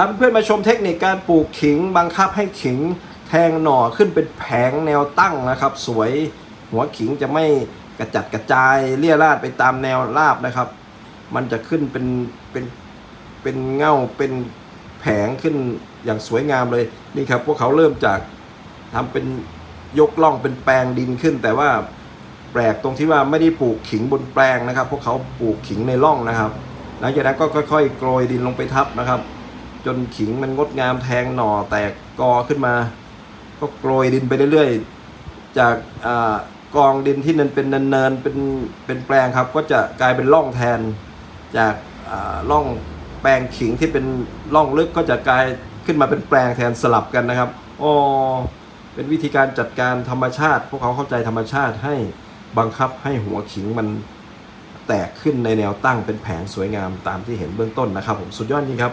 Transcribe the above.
พาเพื่อนๆมาชมเทคนิคการปลูกขิง บังคับให้ขิงแทงหน่อขึ้นเป็นแผงแนวตั้งนะครับ สวยหัวขิงจะไม่กระจัดกระจายเลี่ยราดไปตามแนวราบนะครับ มันจะขึ้นเป็นเป็นเป็นเง่าเป็นแผงขึ้นอย่างสวยงามเลยนี่ครับ พวกเขาเริ่มจากทำเป็นยกล่องเป็นแปลงดินขึ้น แต่ว่าแปลกตรงที่ว่าไม่ได้ปลูกขิงบนแปลงนะครับ พวกเขาปลูกขิงในร่องนะครับหลังจากนั้นก็ค่อยๆโกรยดินลงไปทับนะครับ จนขิงมันงดงามแทงหน่อแตกกอขึ้นมา ก็โกรยดินไปเรื่อยๆ จากอกองดินที่นันเป็นเนินๆเป็นเป็นแปลงครับ ก็จะกลายเป็นร่องแทน จากอ่าร่องแปลงขิงที่เป็นร่องลึกก็จะกลายขึ้นมาเป็นแปลงแทนสลับกันนะครับอ๋อเป็นวิธีการจัดการธรรมชาติ พวกเขาเข้าใจธรรมชาติให้บังคับให้หัวขิงมันแตกขึ้นในแนวตั้งเป็นแผงสวยงามตามที่เห็นเบื้องต้นนะครับ ผมสุดยอดจริงครับ